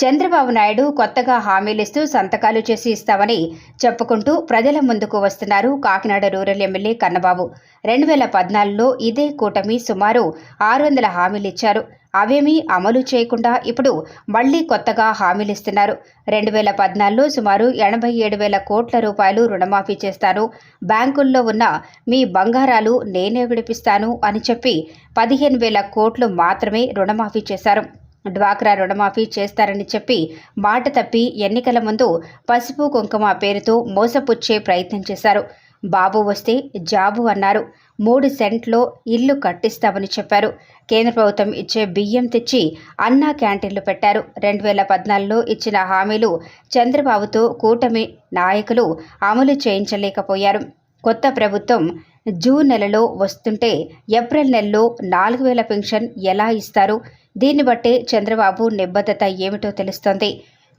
చంద్రబాబు నాయుడు కొత్తగా హామీలిస్తూ సంతకాలు చేసి ఇస్తామని చెప్పుకుంటూ ప్రజల ముందుకు వస్తున్నారు కాకినాడ రూరల్ ఎమ్మెల్యే కన్నబాబు. రెండు వేల పద్నాలుగులో ఇదే కూటమి సుమారు ఆరు వందల హామీలు ఇచ్చారు. అవేమీ అమలు చేయకుండా ఇప్పుడు మళ్ళీ కొత్తగా హామీలిస్తున్నారు రెండు వేల పద్నాలుగులో సుమారు ఎనభై ఏడు వేల కోట్ల రూపాయలు రుణమాఫీ చేస్తాను బ్యాంకుల్లో ఉన్న మీ బంగారాలు నేనే విడిపిస్తాను అని చెప్పి పదిహేను వేల కోట్లు మాత్రమే రుణమాఫీ చేశారు. డ్వాక్రా రుణమాఫీ చేస్తారని చెప్పి మాట తప్పి ఎన్నికల ముందు పసుపు కుంకుమ పేరుతో మోసపుచ్చే ప్రయత్నం చేశారు. బాబు వస్తే జాబు అన్నారు. మూడు సెంట్లో ఇల్లు కట్టిస్తామని చెప్పారు. కేంద్ర ప్రభుత్వం ఇచ్చే బియ్యం తెచ్చి అన్నా క్యాంటీన్లు పెట్టారు. రెండు వేల పద్నాలుగులో ఇచ్చిన హామీలు చంద్రబాబుతో కూటమి నాయకులు అమలు చేయించలేకపోయారు. కొత్త ప్రభుత్వం జూన్ నెలలో వస్తుంటే ఏప్రిల్ నెలలో నాలుగు వేల పెన్షన్ ఎలా ఇస్తారు? దీన్ని బట్టి చంద్రబాబు నిబద్ధత ఏమిటో తెలుస్తోంది.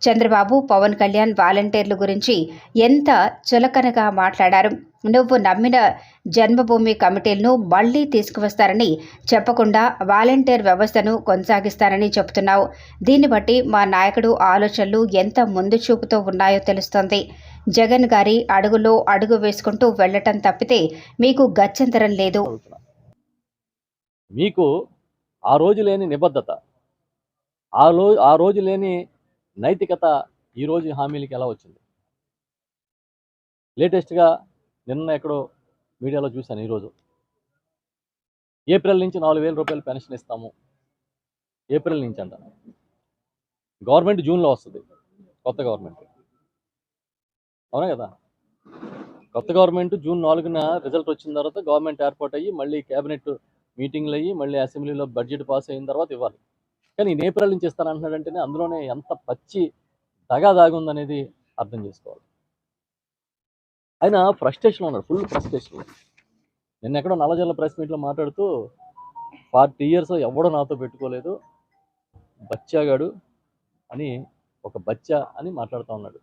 చంద్రబాబు పవన్ కళ్యాణ్ వాలంటీర్ల గురించి ఎంత చులకనగా మాట్లాడారు. నువ్వు నమ్మిన జన్మభూమి కమిటీలను మళ్ళీ తీసుకువస్తారని చెప్పకుండా వాలంటీర్ వ్యవస్థను కొనసాగిస్తారని చెబుతున్నావు. దీన్ని బట్టి మా నాయకుడు ఆలోచనలు ఎంత ముందు చూపుతో ఉన్నాయో తెలుస్తోంది. జగన్ గారి అడుగులో అడుగు వేసుకుంటూ వెళ్ళటం తప్పితే మీకు గత్యంతరం లేదు. మీకు ఆ రోజు లేని నిబద్ధత ఆ రో ఆ రోజు లేని నైతికత ఈ రోజు హామీలకి ఎలా వచ్చింది? లేటెస్ట్గా నిన్న ఎక్కడో మీడియాలో చూశాను ఈరోజు ఏప్రిల్ నుంచి నాలుగు వేల రూపాయలు పెన్షన్ ఇస్తాము. ఏప్రిల్ నుంచి అంట. గవర్నమెంట్ జూన్లో వస్తుంది. కొత్త గవర్నమెంట్. అవునా కదా? కొత్త గవర్నమెంట్ జూన్ నాలుగున రిజల్ట్ వచ్చిన తర్వాత గవర్నమెంట్ ఏర్పాటు అయ్యి మళ్ళీ కేబినెట్ మీటింగ్లు అయ్యి మళ్ళీ అసెంబ్లీలో బడ్జెట్ పాస్ అయిన తర్వాత ఇవ్వాలి. కానీ నేను ఏప్రిల్ నుంచి ఇస్తానంటున్నాడంటేనే అందులోనే ఎంత పచ్చి దగా దాగుందనేది అర్థం చేసుకోవాలి. ఆయన ఫ్రస్ట్రేషన్లో ఉన్నాడు ఫుల్ ఫ్రస్ట్రేషన్లో నిన్న ఎక్కడో నల్లజల్ల ప్రెస్ మీట్లో మాట్లాడుతూ ఫార్టీ ఇయర్స్ ఎవడో నాతో పెట్టుకోలేదు బచ్చాగాడు అని ఒక బచ్చా అని మాట్లాడుతూ ఉన్నాడు.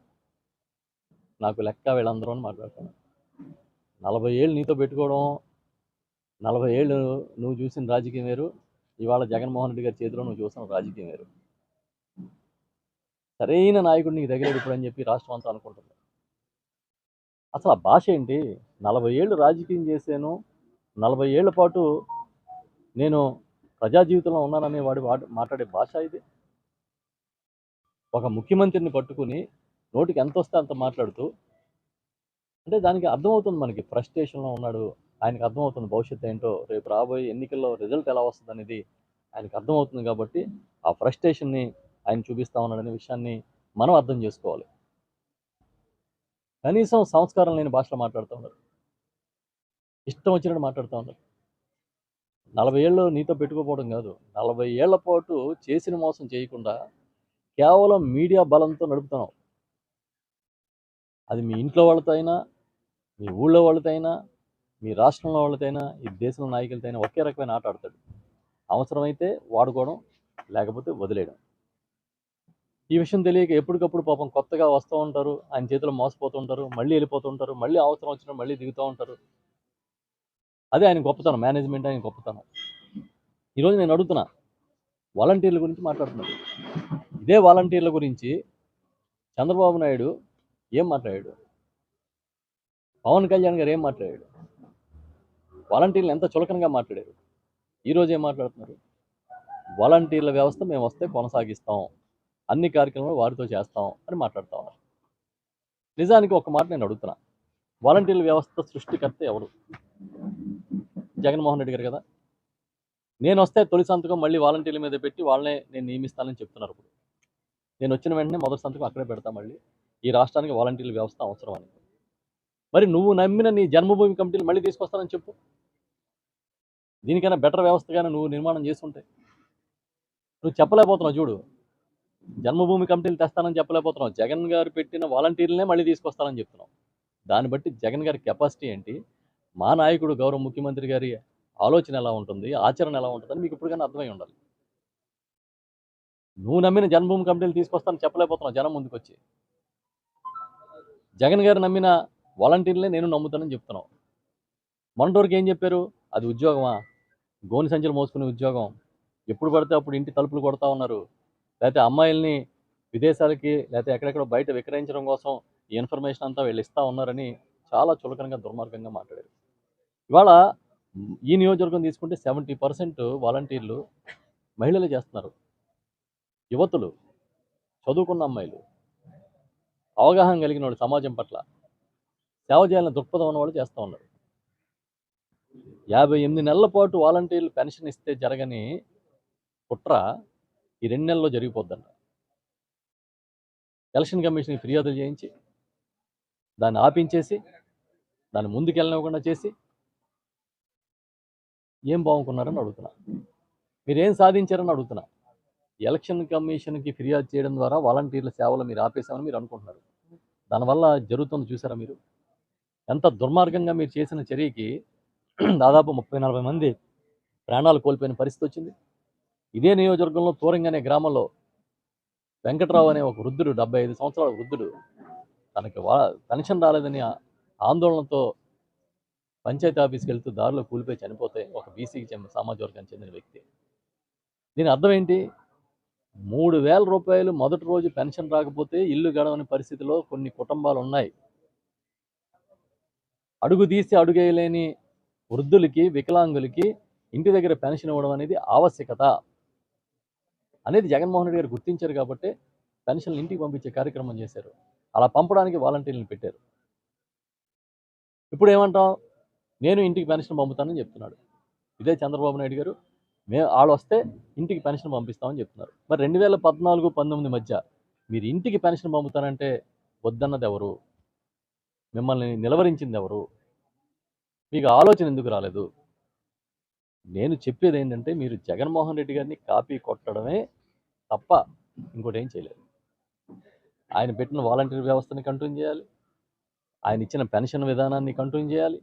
నాకు లెక్క వీళ్ళందరూ అని మాట్లాడుతున్నాడు. నలభై ఏళ్ళు నీతో పెట్టుకోవడం నలభై ఏళ్ళు నువ్వు చూసిన రాజకీయం వేరు. ఇవాళ జగన్మోహన్ రెడ్డి గారి చేతిలో నువ్వు చూసిన రాజకీయం వేరు. సరైన నాయకుడు నీకు దగ్గర ఇప్పుడు అని చెప్పి రాష్ట్రం అంతా అనుకుంటుంది. అసలు ఆ భాష ఏంటి? నలభై ఏళ్ళు రాజకీయం చేశాను. నలభై ఏళ్ళ పాటు నేను ప్రజా జీవితంలో ఉన్నాననే వాడు మాట్లాడే భాష ఇది. ఒక ముఖ్యమంత్రిని పట్టుకుని నోటికి ఎంత వస్తే అంత మాట్లాడుతూ అంటే దానికి అర్థమవుతుంది మనకి. ఫ్రస్ట్రేషన్లో ఉన్నాడు ఆయనకు అర్థమవుతుంది భవిష్యత్తు ఏంటో రేపు రాబోయే ఎన్నికల్లో రిజల్ట్ ఎలా వస్తుంది అనేది ఆయనకు అర్థమవుతుంది కాబట్టి ఆ ఫ్రస్ట్రేషన్ని ఆయన చూపిస్తా ఉన్నాడనే విషయాన్ని మనం అర్థం చేసుకోవాలి. కనీసం సంస్కారం లేని భాషలో మాట్లాడుతూ ఉన్నారు. ఇష్టం వచ్చినట్టు మాట్లాడుతూ ఉన్నారు. నలభై ఏళ్ళు నీతో పెట్టుకోపోవడం కాదు నలభై ఏళ్ళ పాటు చేసిన మోసం చేయకుండా కేవలం మీడియా బలంతో నడుపుతున్నావు. అది మీ ఇంట్లో వాళ్ళతో అయినా మీ ఊళ్ళో వాళ్ళతో అయినా మీ రాష్ట్రంలో వాళ్ళతో అయినా ఈ దేశంలో నాయకులతో అయినా ఒకే రకమైన ఆట ఆడతాడు. అవసరమైతే వాడుకోవడం లేకపోతే వదిలేయడం. ఈ విషయం తెలియక ఎప్పటికప్పుడు పాపం కొత్తగా వస్తూ ఉంటారు ఆయన చేతిలో మోసపోతూ ఉంటారు మళ్ళీ వెళ్ళిపోతూ ఉంటారు మళ్ళీ అవసరం వచ్చినా మళ్ళీ దిగుతూ ఉంటారు. అదే ఆయన గొప్పతనం మేనేజ్మెంట్ ఆయన గొప్పతనం. ఈరోజు నేను అడుగుతున్నా వాలంటీర్ల గురించి మాట్లాడుతున్నాను ఇదే వాలంటీర్ల గురించి చంద్రబాబు నాయుడు ఏం మాట్లాడాడు? పవన్ కళ్యాణ్ గారు ఏం మాట్లాడాడు? వాలంటీర్లు ఎంత చులకనగా మాట్లాడారు. ఈరోజు ఏం మాట్లాడుతున్నారు? వాలంటీర్ల వ్యవస్థ మేము వస్తే కొనసాగిస్తాం. అన్ని కార్యక్రమాలు వారితో చేస్తాం అని మాట్లాడుతూ ఉన్నారు. నిజానికి ఒక మాట నేను అడుగుతున్నా. వాలంటీర్ల వ్యవస్థ సృష్టికర్త ఎవరు? జగన్మోహన్ రెడ్డి గారు కదా. నేను వస్తే తొలి సంతకం మళ్ళీ వాలంటీర్ల మీద పెట్టి వాళ్ళనే నేను నియమిస్తానని చెప్తున్నారు ఇప్పుడు. నేను వచ్చిన వెంటనే మొదటి సంతకం అక్కడే పెడతా మళ్ళీ. ఈ రాష్ట్రానికి వాలంటీర్ల వ్యవస్థ అవసరం అని. మరి నువ్వు నమ్మిన నీ జన్మభూమి కమిటీలు మళ్ళీ తీసుకొస్తానని చెప్పు. దీనికైనా బెటర్ వ్యవస్థగానే నువ్వు నిర్మాణం చేస్తుంటే. నువ్వు చెప్పలేకపోతున్నావు చూడు. జన్మభూమి కమిటీలు తెస్తానని చెప్పలేకపోతున్నావు. జగన్ గారు పెట్టిన వాలంటీర్లనే మళ్ళీ తీసుకొస్తానని చెప్తున్నావు. దాన్ని బట్టి జగన్ గారి కెపాసిటీ ఏంటి? మా నాయకుడు గౌరవ ముఖ్యమంత్రి గారి ఆలోచన ఎలా ఉంటుంది? ఆచరణ ఎలా ఉంటుందని మీకు ఇప్పటికైనా అర్థమై ఉండాలి. నువ్వు నమ్మిన జన్మభూమి కమిటీలు తీసుకొస్తానని చెప్పలేకపోతున్నావు జనం ముందుకు వచ్చి జగన్ గారు నమ్మిన వాలంటీర్లే నేను నమ్ముతానని చెప్తున్నావు. మొన్నటి ఏం చెప్పారు? అది ఉద్యోగమా? గోని సంచులు మోసుకునే ఉద్యోగం. ఎప్పుడు పడితే అప్పుడు ఇంటి తలుపులు కొడతా ఉన్నారు. లేకపోతే అమ్మాయిల్ని విదేశాలకి లేకపోతే ఎక్కడెక్కడ బయట విక్రయించడం కోసం ఈ ఇన్ఫర్మేషన్ అంతా వీళ్ళు ఇస్తా ఉన్నారని చాలా చులకనగా దుర్మార్గంగా మాట్లాడారు. ఇవాళ ఈ నియోజకవర్గం తీసుకుంటే సెవెంటీ పర్సెంట్ వాలంటీర్లు మహిళలు చేస్తున్నారు. యువతులు చదువుకున్న అమ్మాయిలు అవగాహన కలిగిన వాళ్ళు సమాజం పట్ల. సేవ చేయాలని దృక్పథం ఉన్న వాళ్ళు చేస్తూ ఉన్నారు యాభై ఎనిమిది నెలల పాటు వాలంటీర్లు పెన్షన్ ఇస్తే జరగని కుట్ర ఈ రెండు నెలల్లో జరిగిపోద్దంట. ఎలక్షన్ కమిషన్కి ఫిర్యాదులు చేయించి దాన్ని ఆపించేసి దాన్ని ముందుకెళ్ళనివ్వకుండా చేసి ఏం బాగుకున్నారని అడుగుతున్నా. మీరేం సాధించారని అడుగుతున్నా. ఎలక్షన్ కమిషన్కి ఫిర్యాదు చేయడం ద్వారా వాలంటీర్ల సేవలు మీరు ఆపేశామని మీరు అనుకుంటున్నారు. దానివల్ల జరుగుతుంది చూసారా మీరు? ఎంత దుర్మార్గంగా మీరు చేసిన చర్యకి దాదాపు ముప్పై నలభై మంది ప్రాణాలు కోల్పోయిన పరిస్థితి వచ్చింది. ఇదే నియోజకవర్గంలో తూరంగి అనే గ్రామంలో వెంకట్రావు అనే ఒక వృద్ధుడు డెబ్బై ఐదు సంవత్సరాల వృద్ధుడు తనకి వా పెన్షన్ రాలేదని ఆందోళనతో పంచాయతీ ఆఫీస్కి వెళ్తూ దారిలో కూలిపోయి చనిపోతే ఒక బీసీకి చెందిన సామాజిక వర్గానికి చెందిన వ్యక్తి. దీని అర్థం ఏంటి? మూడు వేల రూపాయలు మొదటి రోజు పెన్షన్ రాకపోతే ఇల్లు గడవని పరిస్థితిలో కొన్ని కుటుంబాలు ఉన్నాయి. అడుగు తీసి అడుగేయలేని వృద్ధులకి వికలాంగులకి ఇంటి దగ్గర పెన్షన్ ఇవ్వడం అనేది ఆవశ్యకత. అనేది జగన్మోహన్ రెడ్డి గారు గుర్తించారు కాబట్టి పెన్షన్లు ఇంటికి పంపించే కార్యక్రమం చేశారు. అలా పంపడానికి వాలంటీర్లను పెట్టారు. ఇప్పుడు ఏమంటాం? నేను ఇంటికి పెన్షన్ పంపుతానని చెప్తున్నాడు. ఇదే చంద్రబాబు నాయుడు గారు. మేము వాళ్ళు వస్తే ఇంటికి పెన్షన్ పంపిస్తామని చెప్తున్నారు. మరి రెండు వేల పద్నాలుగు పంతొమ్మిది మధ్య మీరు ఇంటికి పెన్షన్ పంపుతానంటే వద్దన్నది ఎవరు? మిమ్మల్ని నిలవరించింది ఎవరు మీకు ఆలోచన ఎందుకు రాలేదు? నేను చెప్పేది ఏంటంటే మీరు జగన్మోహన్ రెడ్డి గారిని కాపీ కొట్టడమే తప్ప ఇంకోటి ఏం చేయలేదు. ఆయన పెట్టిన వాలంటీర్ వ్యవస్థని కంటిన్యూ చేయాలి. ఆయన ఇచ్చిన పెన్షన్ విధానాన్ని కంటిన్యూ చేయాలి.